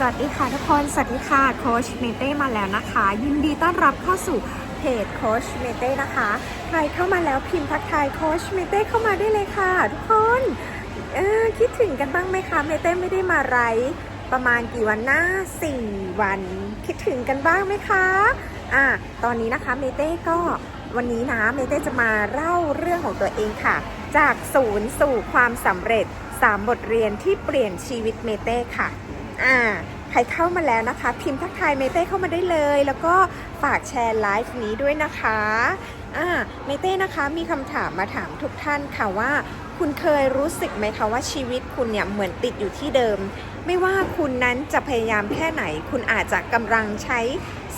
สวัสดีค่ะทุกคน สวัสดีค่ะโค้ชเมเต้มาแล้วนะคะ ยินดีต้อนรับเข้าสู่เพจโค้ชเมเต้นะคะ ใครเข้ามาแล้วพิมพ์ทักทายโค้ชเมเต้เข้ามาได้เลยค่ะ ทุกคนเออคิดถึงกันบ้างไหมคะเมเต้ไม่ได้มาไรประมาณกี่วันหน้า4วัน คิดถึงกันบ้างไหมคะอะตอนนี้นะคะเมเต้ก็วันนี้นะเมเต้จะมาเล่าเรื่องของตัวเองค่ะ จากศูนย์สู่ความสำเร็จ 3 บทเรียนที่เปลี่ยนชีวิตเมเต้ค่ะ อ่าใครเข้ามาแล้วนะคะ พิมพ์ทักทายเมเต้เข้ามาได้เลย แล้วก็ฝากแชร์ไลฟ์นี้ด้วยนะคะอ่าเมเต้นะคะมีคำถามมาถามทุกท่านค่ะว่า คุณเคยรู้สึกไหมคะว่าชีวิตคุณเนี่ยเหมือนติดอยู่ที่เดิม ไม่ว่าคุณนั้นจะพยายามแค่ไหน คุณอาจจะกำลังใช้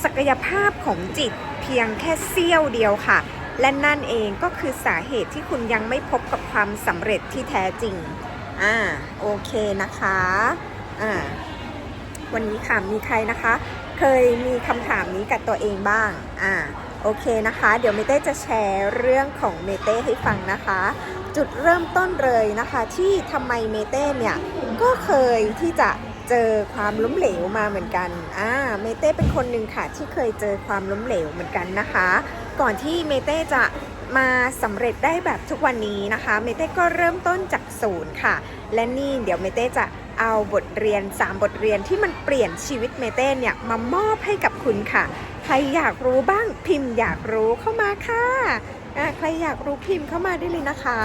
ศักยภาพของจิตเพียงแค่เสี้ยวเดียวค่ะ และนั่นเองก็คือสาเหตุที่คุณยังไม่พบกับความสำเร็จที่แท้จริง อ่า โอเคนะคะ อ่า วันนี้ค่ะมีใครนะคะ เคยมีคำถามนี้กับตัวเองบ้างอ่าโอเคนะคะ เดี๋ยวเมเต้จะแชร์เรื่องของเมเต้ให้ฟังนะคะ จุดเริ่มต้นเลยนะคะ ที่ทำไมเมเต้เนี่ยก็เคยที่จะเจอความล้มเหลวมาเหมือนกันอ่าเมเต้เป็นคนหนึ่งค่ะที่เคยเจอความล้มเหลวเหมือนกันนะคะ ก่อนที่เมเต้จะมาสำเร็จได้แบบทุกวันนี้นะคะ เมเต้ก็เริ่มต้นจากศูนย์ค่ะ และนี่เดี๋ยวเมเต้จะ เอาบทเรียน 3 บทเรียนที่มันเปลี่ยนชีวิตเมเต้เนี่ยมามอบให้กับคุณค่ะ ใครอยากรู้บ้างพิมพ์อยากรู้เข้ามาค่ะอะ ใครอยากรู้พิมพ์เข้ามาได้เลยนะคะ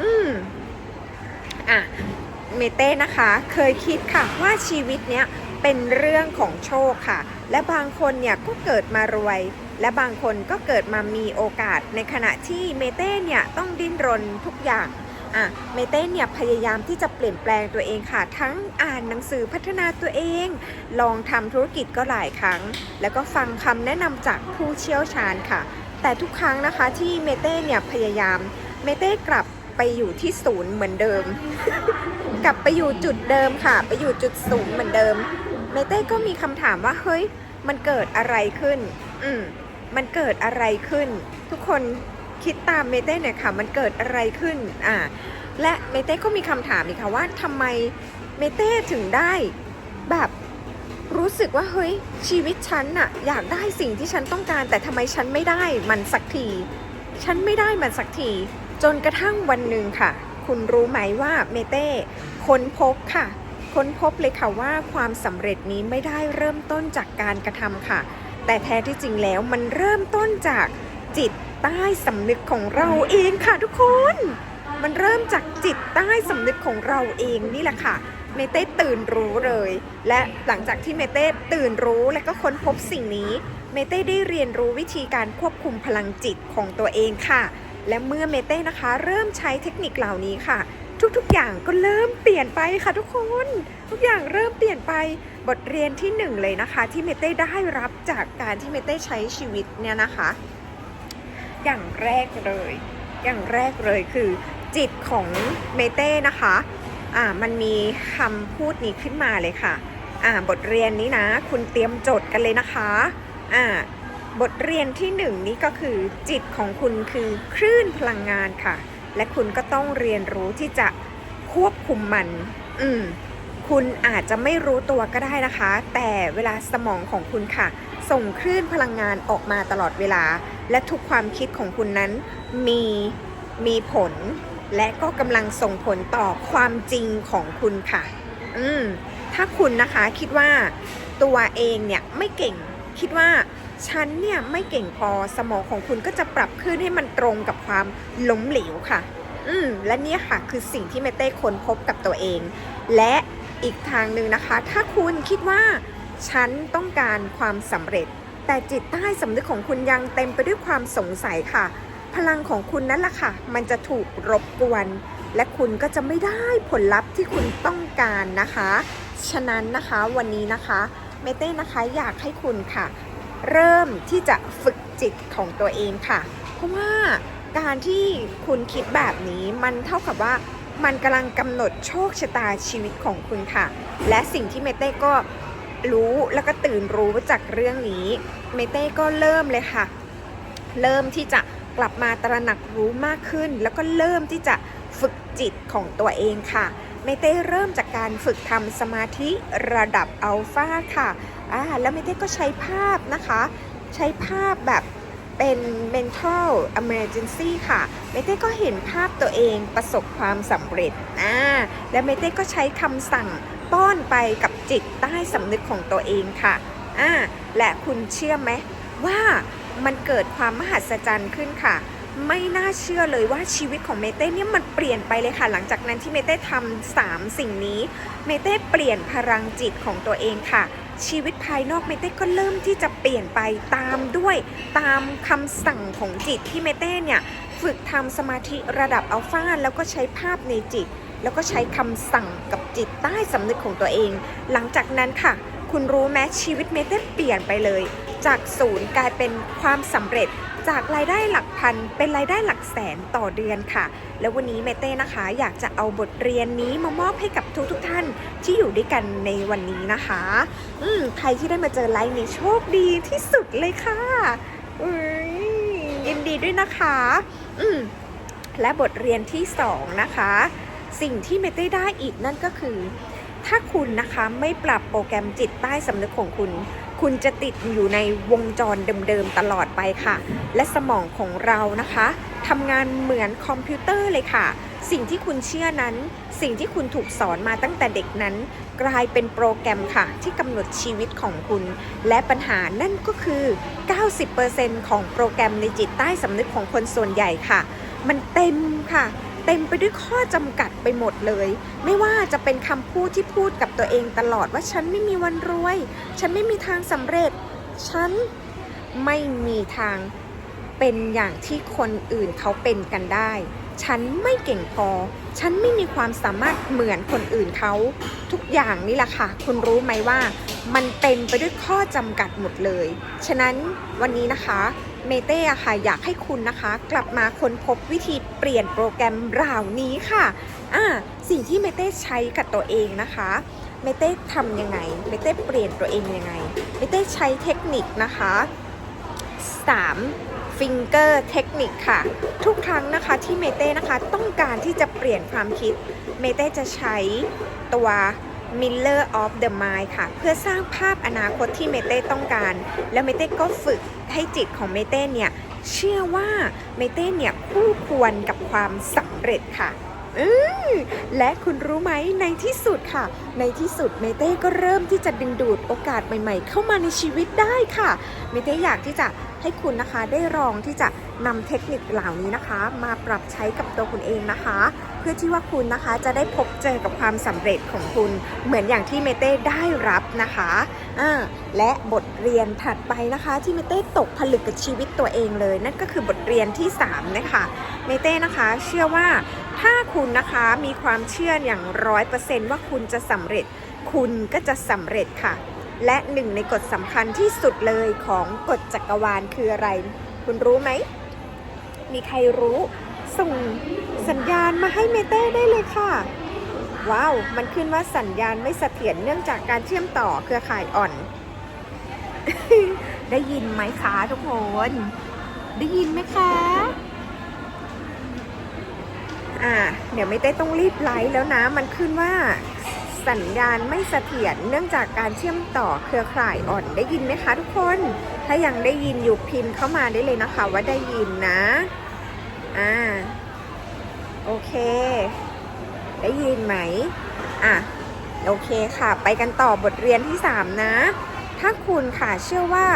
อืมอะเมเต้นะคะ เคยคิดค่ะว่าชีวิตเนี้ยเป็นเรื่องของโชคค่ะ และบางคนเนี่ยก็เกิดมารวย และบางคนก็เกิดมามีโอกาสในขณะที่เมเต้เนี่ยต้องดิ้นรนทุกอย่าง อะเมเต้เนี่ยพยายามที่จะเปลี่ยนแปลงตัวเองค่ะ ทั้งอ่านหนังสือพัฒนาตัวเอง ลองทำธุรกิจก็หลายครั้ง แล้วก็ฟังคำแนะนำจากผู้เชี่ยวชาญค่ะ แต่ทุกครั้งนะคะที่เมเต้เนี่ยพยายาม เมเต้กลับไปอยู่ที่ศูนย์เหมือนเดิม กลับไปอยู่จุดเดิมค่ะ ไปอยู่จุดศูนย์เหมือนเดิม เมเต้ก็มีคำถามว่าเฮ้ยมันเกิดอะไรขึ้น อืมมันเกิดอะไรขึ้น ทุกคน คิดตามเมเต้หน่อยค่ะ มันเกิดอะไรขึ้นอ่าและเมเต้ก็มีคำถามอีกค่ะว่าทำไมเมเต้ถึงได้แบบรู้สึกว่าเฮ้ยชีวิตฉันน่ะอยากได้สิ่งที่ฉันต้องการ แต่ทำไมฉันไม่ได้มันสักที ฉันไม่ได้มันสักที จนกระทั่งวันหนึ่งค่ะ คุณรู้ไหมว่าเมเต้ค้นพบค่ะ ค้นพบเลยค่ะว่าความสำเร็จนี้ไม่ได้เริ่มต้นจากการกระทำค่ะ แต่แท้ที่จริงแล้วมันเริ่มต้นจากจิต ใต้สำนึกของเราเองค่ะทุกคน มันเริ่มจากจิตใต้สำนึกของเราเองนี่แหละค่ะเมเต้ตื่นรู้เลย และหลังจากที่เมเต้ตื่นรู้และก็ค้นพบสิ่งนี้ เมเต้ได้เรียนรู้วิธีการควบคุมพลังจิตของตัวเองค่ะ และเมื่อเมเต้นะคะ เริ่มใช้เทคนิคเหล่านี้ค่ะ ทุกๆอย่างก็เริ่มเปลี่ยนไปค่ะทุกคน ทุกอย่างเริ่มเปลี่ยนไปบทเรียนที่หนึ่งเลยนะคะ ที่เมเต้ได้รับจากการที่เมเต้ใช้ชีวิตเนี่ยนะคะ อย่างแรกเลย อย่างแรกเลยคือ จิตของเมเต้นะคะอ่ามันมีคำพูดนี้ขึ้นมาเลยค่ะอ่าบทเรียนนี้นะ คุณเตรียมจดกันเลยนะคะอ่าบทเรียนที่หนึ่งนี้ก็คือ จิตของคุณคือคลื่นพลังงานค่ะ และคุณก็ต้องเรียนรู้ที่จะควบคุมมัน อืมคุณอาจจะไม่รู้ตัวก็ได้นะคะ แต่เวลาสมองของคุณค่ะ ส่งคลื่นพลังงานออกมาตลอดเวลา และทุกความคิดของคุณนั้นมีมีผล และก็กำลังส่งผลต่อความจริงของคุณค่ะ อืมถ้าคุณนะคะคิดว่าตัวเองเนี่ยไม่เก่งคิดว่าฉันเนี่ยไม่เก่งพอสมองของคุณก็จะปรับขึ้นให้มันตรงกับความล้มเหลวค่ะ อืมและเนี่ยค่ะคือสิ่งที่เมเต้ค้นพบกับตัวเอง และอีกทางหนึ่งนะคะ ถ้าคุณคิดว่าฉันต้องการความสำเร็จ แต่จิตใต้สำนึกของคุณยังเต็มไปด้วยความสงสัยค่ะ พลังของคุณนั่นแหละค่ะ มันจะถูกรบกวน และคุณก็จะไม่ได้ผลลัพธ์ที่คุณต้องการนะคะ ฉะนั้นนะคะวันนี้นะคะเมเต้นะคะอยากให้คุณค่ะ เริ่มที่จะฝึกจิตของตัวเองค่ะ เพราะว่าการที่คุณคิดแบบนี้มันเท่ากับว่ามันกำลังกำหนดโชคชะตาชีวิตของคุณค่ะ และสิ่งที่เมเต้ก็ รู้แล้วก็ตื่นรู้จากเรื่องนี้ เมเต้ก็เริ่มเลยค่ะ เริ่มที่จะกลับมาตระหนักรู้มากขึ้น แล้วก็เริ่มที่จะฝึกจิตของตัวเองค่ะ เมเต้เริ่มจากการฝึกทำสมาธิระดับอัลฟาค่ะอ่าแล้วเมเต้ก็ใช้ภาพนะคะ ใช้ภาพแบบเป็น mental emergency ค่ะ เมเต้ก็เห็นภาพตัวเองประสบความสำเร็จอ่าและเมเต้ก็ใช้คำสั่ง ป้อนไปกับจิตใต้สำนึกของตัวเองค่ะอ่าและคุณเชื่อไหมว่ามันเกิดความมหัศจรรย์ขึ้นค่ะ ไม่น่าเชื่อเลยว่าชีวิตของเมเต้เนี่ยมันเปลี่ยนไปเลยค่ะ หลังจากนั้นที่เมเต้ทำสามสิ่งนี้ เมเต้เปลี่ยนพลังจิตของตัวเองค่ะ ชีวิตภายนอกเมเต้ก็เริ่มที่จะเปลี่ยนไปตามด้วยตามคำสั่งของจิตที่เมเต้เนี่ยฝึกทำสมาธิระดับอัลฟาแล้วก็ใช้ภาพในจิต แล้วก็ใช้คำสั่งกับจิตใต้สำนึกของตัวเอง หลังจากนั้นค่ะ คุณรู้ไหมชีวิตเมเต้เปลี่ยนไปเลย จากศูนย์กลายเป็นความสำเร็จจากรายได้หลักพันเป็นรายได้หลักแสนต่อเดือนค่ะ แล้ววันนี้เมเต้นะคะ อยากจะเอาบทเรียนนี้มามอบให้กับทุกทุกๆท่านที่อยู่ด้วยกันในวันนี้นะคะ อืมใครที่ได้มาเจอไลฟ์นี้โชคดีที่สุดเลยค่ะอุ้ยยินดีด้วยนะคะ อืมและบทเรียนที่สองนะคะ สิ่งที่เมเต้ได้อีกนั่นก็คือ ถ้าคุณนะคะไม่ปรับโปรแกรมจิตใต้สำนึกของคุณ คุณจะติดอยู่ในวงจรเดิมๆตลอดไปค่ะ และสมองของเรานะคะทำงานเหมือนคอมพิวเตอร์เลยค่ะ สิ่งที่คุณเชื่อนั้น สิ่งที่คุณถูกสอนมาตั้งแต่เด็กนั้น กลายเป็นโปรแกรมค่ะ ที่กำหนดชีวิตของคุณ และปัญหานั่นก็คือ 90%ของโปรแกรมในจิตใต้สำนึกของคนส่วนใหญ่ค่ะ มันเต็มค่ะ เต็มไปด้วยข้อจำกัดไปหมดเลย ไม่ว่าจะเป็นคำพูดที่พูดกับตัวเองตลอดว่าฉันไม่มีวันรวย ฉันไม่มีทางสำเร็จ ฉันไม่มีทางเป็นอย่างที่คนอื่นเขาเป็นกันได้ ฉันไม่เก่งพอ ฉันไม่มีความสามารถเหมือนคนอื่นเขา ทุกอย่างนี่แหละค่ะ คุณรู้ไหมว่า มันเต็มไปด้วยข้อจำกัดหมดเลย ฉะนั้นวันนี้นะคะ เมเต้ค่ะอยากให้คุณนะคะ กลับมาค้นพบวิธีเปลี่ยนโปรแกรมเหล่านี้ค่ะอ่าสิ่งที่เมเต้ใช้กับตัวเองนะคะเมเต้ทำยังไงเมเต้เปลี่ยนตัวเองยังไงเมเต้ใช้เทคนิคนะคะ3 finger เทคนิคค่ะ ทุกครั้งนะคะที่เมเต้นะคะต้องการที่จะเปลี่ยนความคิด เมเต้จะใช้ตัว Miller of the Mind ค่ะ เพื่อสร้างภาพอนาคตที่เมเต้ต้องการ แล้วเมเต้ก็ฝึกให้จิตของเมเต้เนี่ย เชื่อว่าเมเต้เนี่ยคู่ควรกับความสำเร็จค่ะและคุณรู้ไหมในที่สุดค่ะ ในที่สุดเมเต้ก็เริ่มที่จะดึงดูดโอกาสใหม่ ๆ เข้ามาในชีวิตได้ค่ะ เมเต้อยากที่จะ ให้คุณนะคะได้ลองที่จะนำเทคนิคเหล่านี้นะคะ มาปรับใช้กับตัวคุณเองนะคะ เพื่อที่ว่าคุณนะคะจะได้พบเจอกับความสำเร็จของคุณเหมือนอย่างที่เมเต้ได้รับนะคะอ่าและบทเรียนถัดไปนะคะ ที่เมเต้ตกผลึกกับชีวิตตัวเองเลย นั่นก็คือบทเรียนที่ 3 นะคะเมเต้นะคะเชื่อว่าถ้าคุณนะคะมีความเชื่ออย่างร้อยเปอร์เซนต์ว่าคุณจะสำเร็จ คุณก็จะสำเร็จค่ะ และหนึ่งในกฎสำคัญที่สุดเลยของกฎจักรวาลคืออะไร คุณรู้ไหม มีใครรู้ ส่งสัญญาณมาให้เมเต้ได้เลยค่ะ ว้าว มันขึ้นว่าสัญญาณไม่เสถียรเนื่องจากการเชื่อมต่อเครือข่ายอ่อน ได้ยินไหมคะทุกคน ได้ยินไหมคะอ่าเดี๋ยวไม่ได้ต้องรีบไลฟ์แล้วนะ มันขึ้นว่า สัญญาณไม่เสถียรเนื่องจากการเชื่อมต่อเครือข่ายอ่อนได้ยินไหมคะทุกคน ถ้ายังได้ยินอยู่พิมพ์เข้ามาได้เลยนะคะว่าได้ยินนะ อ่า โอเค ได้ยินไหม อะ โอเคค่ะ ไปกันต่อบทเรียนที่ 3 นะ ถ้าคุณค่ะเชื่อว่า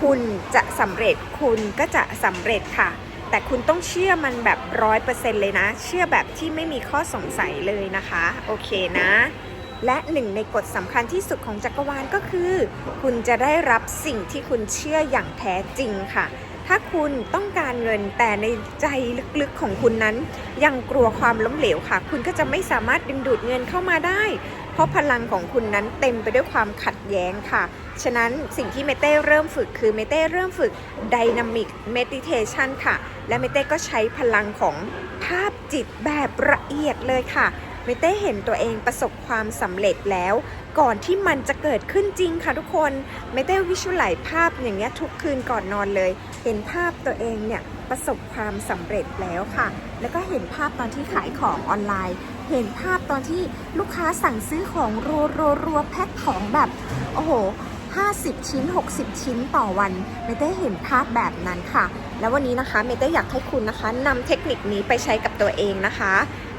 คุณจะสำเร็จคุณก็จะสำเร็จค่ะ แต่คุณต้องเชื่อมันแบบร้อยเปอร์เซ็นต์เลยนะ เชื่อแบบที่ไม่มีข้อสงสัยเลยนะคะ โอเคนะ และหนึ่งในกฎสำคัญที่สุดของจักรวาลก็คือ คุณจะได้รับสิ่งที่คุณเชื่ออย่างแท้จริงค่ะ ถ้าคุณต้องการเงินแต่ในใจลึกๆของคุณนั้น ยังกลัวความล้มเหลวค่ะ คุณก็จะไม่สามารถดึงดูดเงินเข้ามาได้ เพราะพลังของคุณนั้นเต็มไปด้วยความขัดแย้งค่ะ ฉะนั้นสิ่งที่เมเต้เริ่มฝึกคือเมเต้เริ่มฝึก Dynamic Meditation ค่ะ และเมเต้ก็ใช้พลังของภาพจิตแบบละเอียดเลยค่ะ เมเต้เห็นตัวเองประสบความสำเร็จแล้ว ก่อนที่มันจะเกิดขึ้นจริงค่ะทุกคนเมเต้วิชวลไลภาพอย่างเงี้ยทุกคืนก่อนนอนเลย เห็นภาพตัวเองเนี่ยประสบความสำเร็จแล้วค่ะ แล้วก็เห็นภาพตอนที่ขายของออนไลน์ เห็นภาพตอนที่ลูกค้าสั่งซื้อของรัวรัวรัวแพ็คของแบบโอ้โห50 ชิ้น 60 ชิ้นต่อวัน เมเต้เห็นภาพแบบนั้นค่ะ แล้ววันนี้นะคะ เมเต้อยากให้คุณนะคะนำเทคนิคนี้ไปใช้กับตัวเองนะคะ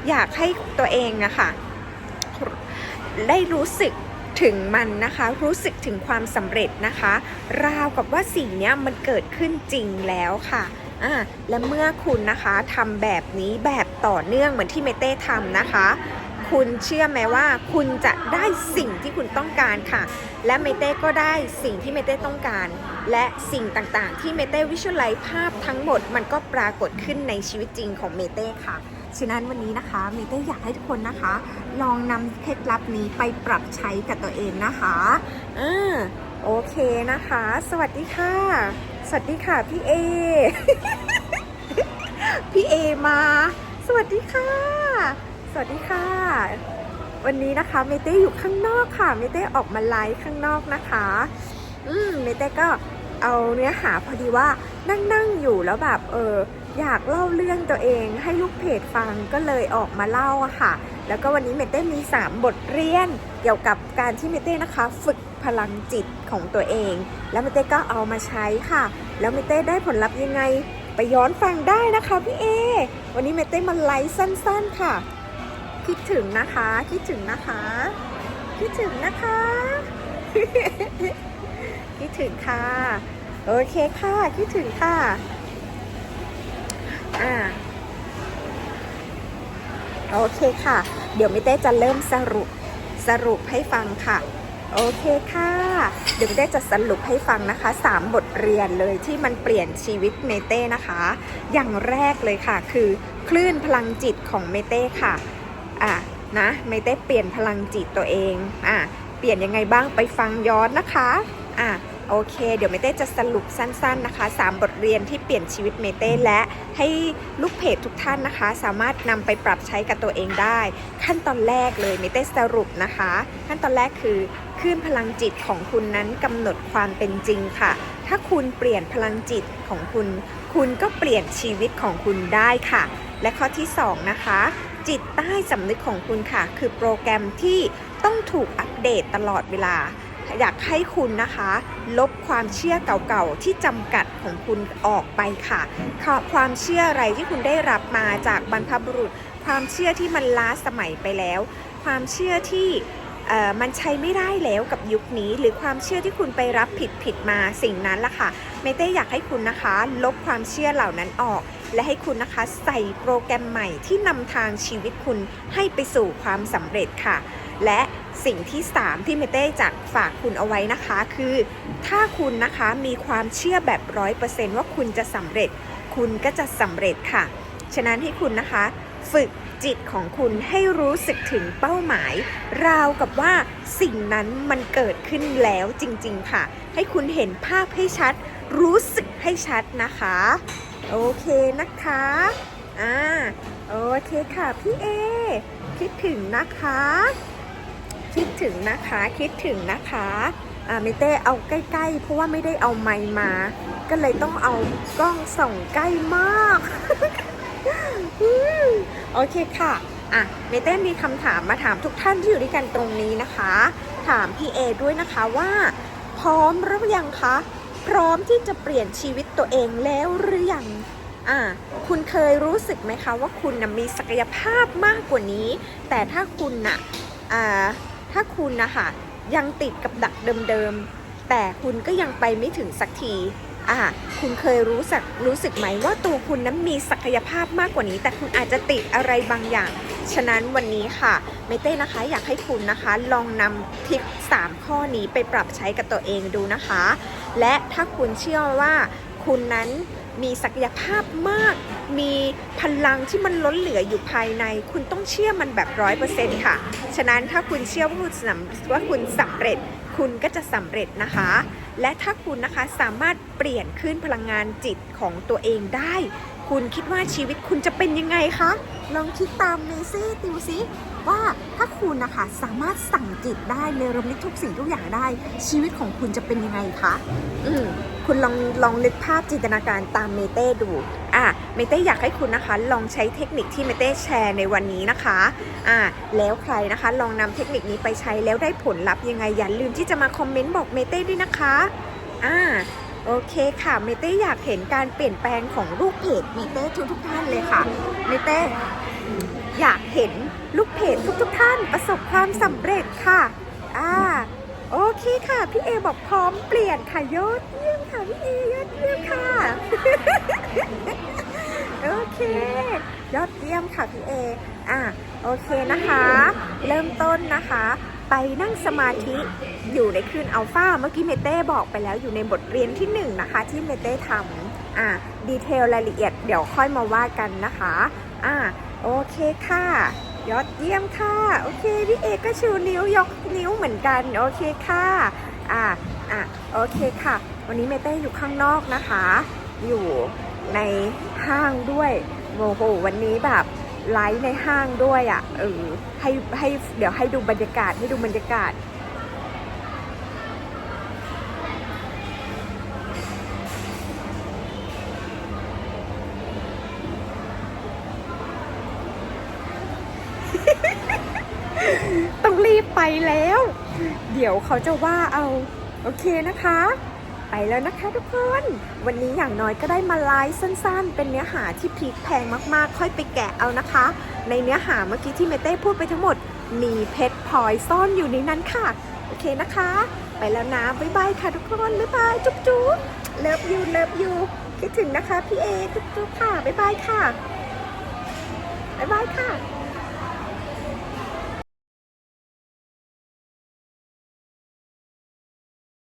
อยากให้ตัวเองนะคะได้รู้สึกถึงมันนะคะ รู้สึกถึงความสำเร็จนะคะ ราวกับว่าสิ่งนี้มันเกิดขึ้นจริงแล้วค่ะอ่าและเมื่อคุณนะคะทำแบบนี้แบบต่อเนื่องเหมือนที่เมเต้ทำนะคะ คุณเชื่อไหมว่าคุณจะได้สิ่งที่คุณต้องการค่ะ และเมเต้ก็ได้สิ่งที่เมเต้ต้องการ และสิ่งต่างๆ ที่เมเต้วิชวลไลซ์ภาพทั้งหมดมันก็ปรากฏขึ้นในชีวิตจริงของเมเต้ค่ะ ฉะนั้นวันนี้นะคะเมเต้อยากให้ทุกคนนะคะ ลองนำเคล็ดลับนี้ไปปรับใช้กับตัวเองนะคะอ่าโอเคนะคะ สวัสดีค่ะ สวัสดีค่ะพี่เอ พี่เอมา สวัสดีค่ะ สวัสดีค่ะ วันนี้นะคะเมเต้อยู่ข้างนอกค่ะเมเต้ออกมาไลฟ์ข้างนอกนะคะ อืมเมเต้ก็เอาเนื้อหาพอดีว่านั่งนั่งๆอยู่แล้วแบบเออ อยากเล่าเรื่องตัวเองให้ลูกเพจฟังก็เลยออกมาเล่าค่ะ แล้วก็วันนี้เมเต้มี 3 บทเรียน เกี่ยวกับการที่เมเต้นะคะ ฝึกพลังจิตของตัวเอง แล้วเมเต้ก็เอามาใช้ค่ะ แล้วเมเต้ได้ผลลัพธ์ยังไง ไปย้อนฟังได้นะคะพี่เอ วันนี้เมเต้มาไลฟ์สั้นๆค่ะ คิดถึงนะคะ คิดถึงนะคะ คิดถึงนะคะ คิดถึงค่ะ โอเคค่ะ คิดถึงค่ะ อ่าโอเคค่ะ เดี๋ยวมิเต้จะเริ่มสรุปสรุปให้ฟังค่ะ โอเคค่ะ เดี๋ยวมิเต้จะสรุปให้ฟังนะคะ 3 บทเรียนเลยที่มันเปลี่ยนชีวิตเมเต้นะคะ อย่างแรกเลยค่ะ คือคลื่นพลังจิตของเมเต้ค่ะ อะนะเมเต้เปลี่ยนพลังจิตตัวเอง อะเปลี่ยนยังไงบ้างไปฟังย้อนนะคะ อะโอเค เดี๋ยวเมเต้จะสรุปสั้นๆนะคะ 3 บทเรียนที่เปลี่ยนชีวิตเมเต้และให้ลูกเพจทุกท่านนะคะ สามารถนำไปปรับใช้กับตัวเองได้ ขั้นตอนแรกเลยเมเต้สรุปนะคะ ขั้นตอนแรกคือคลื่นพลังจิตของคุณนั้นกำหนดความเป็นจริงค่ะ ถ้าคุณเปลี่ยนพลังจิตของคุณ คุณก็เปลี่ยนชีวิตของคุณได้ค่ะ และข้อที่สองนะคะ จิตใต้สำนึกของคุณค่ะ คือโปรแกรมที่ต้องถูกอัปเดตตลอดเวลา อยากให้คุณนะคะ ลบความเชื่อเก่าๆที่จำกัดของคุณออกไปค่ะค่ะ ความเชื่ออะไรที่คุณได้รับมาจากบรรพบุรุษ ความเชื่อที่มันล้าสมัยไปแล้ว ความเชื่อที่มันใช้ไม่ได้แล้วกับยุคนี้ หรือความเชื่อที่คุณไปรับผิดผิดๆมาสิ่งนั้นล่ะค่ะเมเต้อยากให้คุณนะคะ ลบความเชื่อเหล่านั้นออก และให้คุณนะคะใส่โปรแกรมใหม่ที่นำทางชีวิตคุณให้ไปสู่ความสำเร็จค่ะ และสิ่งที่ 3 ที่เมเต้จะฝากคุณเอาไว้นะคะ คือ ถ้าคุณนะคะมีความเชื่อแบบร้อยเปอร์เซนต์ว่าคุณจะสำเร็จ คุณก็จะสำเร็จค่ะ ฉะนั้นให้คุณนะคะ ฝึกจิตของคุณให้รู้สึกถึงเป้าหมาย ราวกับว่าสิ่งนั้นมันเกิดขึ้นแล้วจริง ๆ ค่ะ ให้คุณเห็นภาพให้ชัด รู้สึกให้ชัดนะคะ โอเคนะคะอ่าโอเคค่ะพี่เอคิดถึงนะคะ คิดถึงนะคะคิดถึงนะคะอ่าเมเต้เอาใกล้ๆ เพราะว่าไม่ได้เอาไมค์มา ก็เลยต้องเอากล้องส่องใกล้มากโอเคค่ะอะเมเต้มีคำถามมาถามทุกท่านที่อยู่ด้วยกันตรงนี้นะคะ ถามพี่เอด้วยนะคะว่า พร้อมหรือยังคะพร้อมที่จะเปลี่ยนชีวิตตัวเองแล้วหรือยังอ่าคุณเคยรู้สึกไหมคะว่าคุณนะมีศักยภาพมากกว่านี้ แต่ถ้าคุณน่ะอ่า ถ้าคุณนะคะยังติดกับดักเดิมๆ แต่คุณก็ยังไปไม่ถึงสักทีอ่าคุณเคยรู้สึกรู้สึกไหมว่าตัวคุณนั้นมีศักยภาพมากกว่านี้ แต่คุณอาจจะติดอะไรบางอย่าง ฉะนั้นวันนี้ค่ะเมเต้นะคะอยากให้คุณนะคะ ลองนำทิป3 ข้อนี้ไปปรับใช้กับตัวเองดูนะคะ และถ้าคุณเชื่อว่าคุณนั้น มีศักยภาพมาก มีพลังที่มันล้นเหลืออยู่ภายใน คุณต้องเชื่อมันแบบร้อยเปอร์เซ็นต์ค่ะ ฉะนั้นถ้าคุณเชื่อว่าคุณสำว่าคุณสำเร็จ คุณก็จะสำเร็จนะคะ และถ้าคุณนะคะสามารถเปลี่ยนขึ้นพลังงานจิตของตัวเองได้ คุณคิดว่าชีวิตคุณจะเป็นยังไงคะ ลองคิดตามเมซี่ติวซิว่าถ้าคุณนะคะสามารถสั่งจิตได้เนรมิตทุกสิ่งทุกอย่างได้ ชีวิตของคุณจะเป็นยังไงคะอืมคุณลองลองนึกภาพจินตนาการตามเมเต้ดูอะเมเต้อยากให้คุณนะคะ ลองใช้เทคนิคที่เมเต้แชร์ในวันนี้นะคะอะแล้วใครนะคะ ลองนำเทคนิคนี้ไปใช้แล้วได้ผลลัพธ์ยังไงอย่าลืมที่จะมาคอมเมนต์บอกเมเต้ด้วยนะคะอ่า โอเคค่ะเมเต้อยากเห็นการเปลี่ยนแปลงของลูกเพจเมเต้ทุกทุกท่านเลยค่ะเมเต้อยากเห็นลูกเพจทุกทุกท่านประสบความสำเร็จค่ะอ่าโอเคค่ะ พี่เอบอกพร้อมเปลี่ยนค่ะยอดเยี่ยมค่ะพี่เอยอดเยี่ยมค่ะ โอเค ยอดเยี่ยมค่ะพี่เออะโอเคนะคะ เริ่มต้นนะคะ ไปนั่งสมาธิอยู่ในคลื่นอัลฟาเมื่อกี้เมเต้บอกไปแล้วอยู่ในบทเรียนที่1นงนะคะที่เมเต้ทำอะดีเทลรายละเอียดเดี๋ยวค่อยมาว่ากันนะคะอะโอเคค่ะ ยอดเยี่ยมค่ะ โอเคพี่เอก็ชูนิ้วยกนิ้วเหมือนกัน โอเคค่ะ อะอะโอเคค่ะ วันนี้เมเต้อยู่ข้างนอกนะคะ อยู่ในห้างด้วยโอ้โหวันนี้แบบ ไลฟ์ในห้างด้วยอะ่ะเออให้ให้เดี๋ยวให้ดูบรรยากาศให้ดูบรรยากาศ ต้องรีบไปแล้ว เดี๋ยวเขาจะว่าเอา โอเคนะคะ ไปแล้วนะคะทุกคน วันนี้อย่างน้อยก็ได้มาไลฟ์สั้นๆ เป็นเนื้อหาที่พลิกแพงมากๆ ค่อยไปแกะเอานะคะ ในเนื้อหาเมื่อกี้ที่เมเต้พูดไปทั้งหมด มีเพชรพลอยซ่อนอยู่ในนั้นค่ะ โอเคนะคะ ไปแล้วนะบ๊ายบายค่ะทุกคนบ๊ายบายจุ๊บจุ๊บเลิฟยูเลิฟยูคิดถึงนะคะพี่เอจุ๊บจุ๊บค่ะบ๊ายบายค่ะบ๊ายบายค่ะ